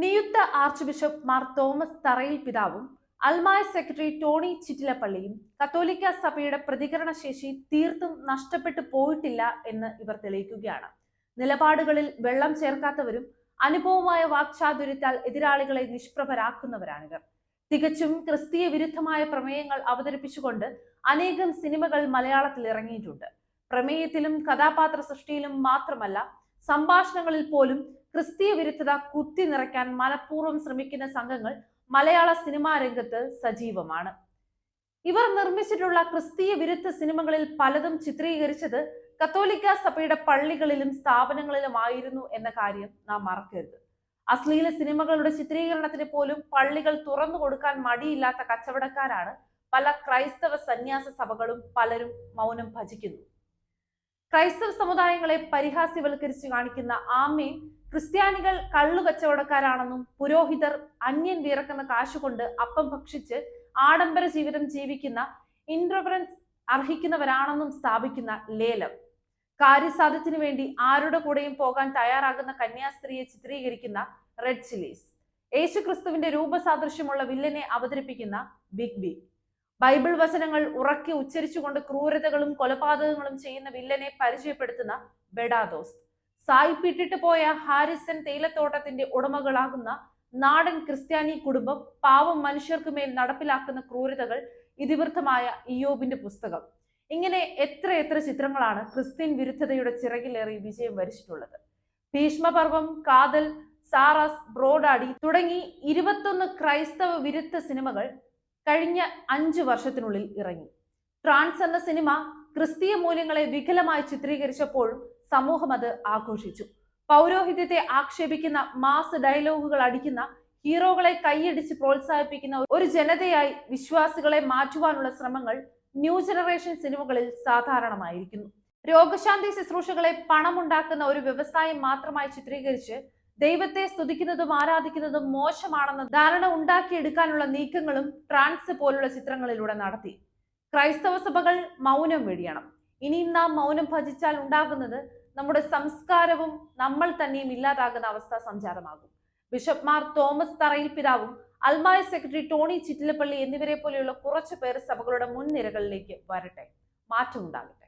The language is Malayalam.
നിയുക്ത ആർച്ച് ബിഷപ്പ് മാർ തോമസ് തറയിൽ പിതാവും അൽമായ സെക്രട്ടറി ടോണി ചിറ്റിലപ്പള്ളിയും കത്തോലിക്ക സഭയുടെ പ്രതികരണ ശേഷി തീർത്തും നഷ്ടപ്പെട്ടു പോയിട്ടില്ല എന്ന് ഇവർ തെളിയിക്കുകയാണ്. നിലപാടുകളിൽ വെള്ളം ചേർക്കാത്തവരും അനുഭവമായ വാക്ചാതുര്യത്താൽ എതിരാളികളെ നിഷ്പ്രഭരാക്കുന്നവരാണിവർ. തികച്ചും ക്രിസ്തീയ വിരുദ്ധമായ പ്രമേയങ്ങൾ അവതരിപ്പിച്ചുകൊണ്ട് അനേകം സിനിമകൾ മലയാളത്തിൽ ഇറങ്ങിയിട്ടുണ്ട്. പ്രമേയത്തിലും കഥാപാത്ര സൃഷ്ടിയിലും മാത്രമല്ല സംഭാഷണങ്ങളിൽ പോലും ക്രിസ്തീയ വിരുദ്ധത കുത്തി നിറയ്ക്കാൻ മനഃപൂർവം ശ്രമിക്കുന്ന സംഘങ്ങൾ മലയാള സിനിമാ രംഗത്ത് സജീവമാണ്. ഇവർ നിർമ്മിച്ചിട്ടുള്ള ക്രിസ്തീയ വിരുദ്ധ സിനിമകളിൽ പലതും ചിത്രീകരിച്ചത് കത്തോലിക്ക സഭയുടെ പള്ളികളിലും സ്ഥാപനങ്ങളിലുമായിരുന്നു എന്ന കാര്യം നാം മറക്കരുത്. അശ്ലീല സിനിമകളുടെ ചിത്രീകരണത്തിന് പോലും പള്ളികൾ തുറന്നു കൊടുക്കാൻ മടിയില്ലാത്ത കച്ചവടക്കാരാണ് പല ക്രൈസ്തവ സന്യാസ സഭകളും പലരും മൗനം ഭജിക്കുന്നു. ക്രൈസ്തവ സമുദായങ്ങളെ പരിഹാസ്യവൽക്കരിച്ച് കാണിക്കുന്ന ആമയും ക്രിസ്ത്യാനികൾ കള്ളു കച്ചവടക്കാരാണെന്നും പുരോഹിതർ അന്യൻ വിറക്കുന്ന കാശുകൊണ്ട് അപ്പം ഭക്ഷിച്ച് ആഡംബര ജീവിതം ജീവിക്കുന്ന ഇൻട്രഫറൻസ് അർഹിക്കുന്നവരാണെന്നും സ്ഥാപിക്കുന്ന ലേലം. കാര്യസാധ്യത്തിന് വേണ്ടി ആരുടെ കൂടെയും പോകാൻ തയ്യാറാകുന്ന കന്യാസ്ത്രീയെ ചിത്രീകരിക്കുന്ന റെഡ് ചില്ലീസ്. യേശുക്രിസ്തുവിന്റെ രൂപസാദൃശ്യമുള്ള വില്ലനെ അവതരിപ്പിക്കുന്ന ബിഗ് ബി. ബൈബിൾ വചനങ്ങൾ ഉറക്കി ഉച്ചരിച്ചുകൊണ്ട് ക്രൂരതകളും കൊലപാതകങ്ങളും ചെയ്യുന്ന വില്ലനെ പരിചയപ്പെടുത്തുന്ന ബെഡാദോസ്. സായിപ്പിട്ടിട്ട് പോയ ഹാരിസൺ തേയിലത്തോട്ടത്തിന്റെ ഉടമകളാകുന്ന നാടൻ ക്രിസ്ത്യാനി കുടുംബം പാവം മനുഷ്യർക്ക് മേൽ നടപ്പിലാക്കുന്ന ക്രൂരതകൾ ഇതിവൃത്തമായ ഇയോബിന്റെ പുസ്തകം. ഇങ്ങനെ എത്ര എത്ര ചിത്രങ്ങളാണ് ക്രിസ്ത്യൻ വിരുദ്ധതയുടെ ചിറകിലേറി വിജയം വരിച്ചിട്ടുള്ളത്. ഭീഷ്മപർവം കാതൽ സാറാസ് ബ്രോഡാഡി തുടങ്ങി ഇരുപത്തൊന്ന് ക്രൈസ്തവ വിരുദ്ധ സിനിമകൾ കഴിഞ്ഞ അഞ്ചു വർഷത്തിനുള്ളിൽ ഇറങ്ങി. ട്രാൻസ് എന്ന സിനിമ ക്രിസ്തീയ മൂല്യങ്ങളെ വികലമായി ചിത്രീകരിച്ചപ്പോൾ സമൂഹം അത് ആഘോഷിച്ചു. പൗരോഹിത്യത്തെ ആക്ഷേപിക്കുന്ന മാസ് ഡയലോഗുകൾ അടിക്കുന്ന ഹീറോകളെ കൈയടിച്ച് പ്രോത്സാഹിപ്പിക്കുന്ന ഒരു ജനതയായി വിശ്വാസികളെ മാറ്റുവാനുള്ള ശ്രമങ്ങൾ ന്യൂ ജനറേഷൻ സിനിമകളിൽ സാധാരണമായിരിക്കുന്നു. രോഗശാന്തി ശുശ്രൂഷകളെ പണമുണ്ടാക്കുന്ന ഒരു വ്യവസായം മാത്രമായി ചിത്രീകരിച്ച് ദൈവത്തെ സ്തുതിക്കുന്നതും ആരാധിക്കുന്നതും മോശമാണെന്ന ധാരണ ഉണ്ടാക്കിയെടുക്കാനുള്ള നീക്കങ്ങളും ട്രാൻസ് പോലുള്ള ചിത്രങ്ങളിലൂടെ നടത്തി. ക്രൈസ്തവ സഭകൾ മൗനം വെടിയണം. ഇനിയും നാം മൗനം ഭജിച്ചാൽ ഉണ്ടാകുന്നത് നമ്മുടെ സംസ്കാരവും നമ്മൾ തന്നെയും ഇല്ലാതാകുന്ന അവസ്ഥ സംജാതമാകും ബിഷപ്പ്മാർ തോമസ് തറയിൽ പിതാവും അൽമായ സെക്രട്ടറി ടോണി ചിറ്റിലപ്പള്ളി എന്നിവരെ പോലെയുള്ള കുറച്ചു പേർ സഭകളുടെ മുൻനിരകളിലേക്ക് വരട്ടെ. മാറ്റമുണ്ടാകട്ടെ.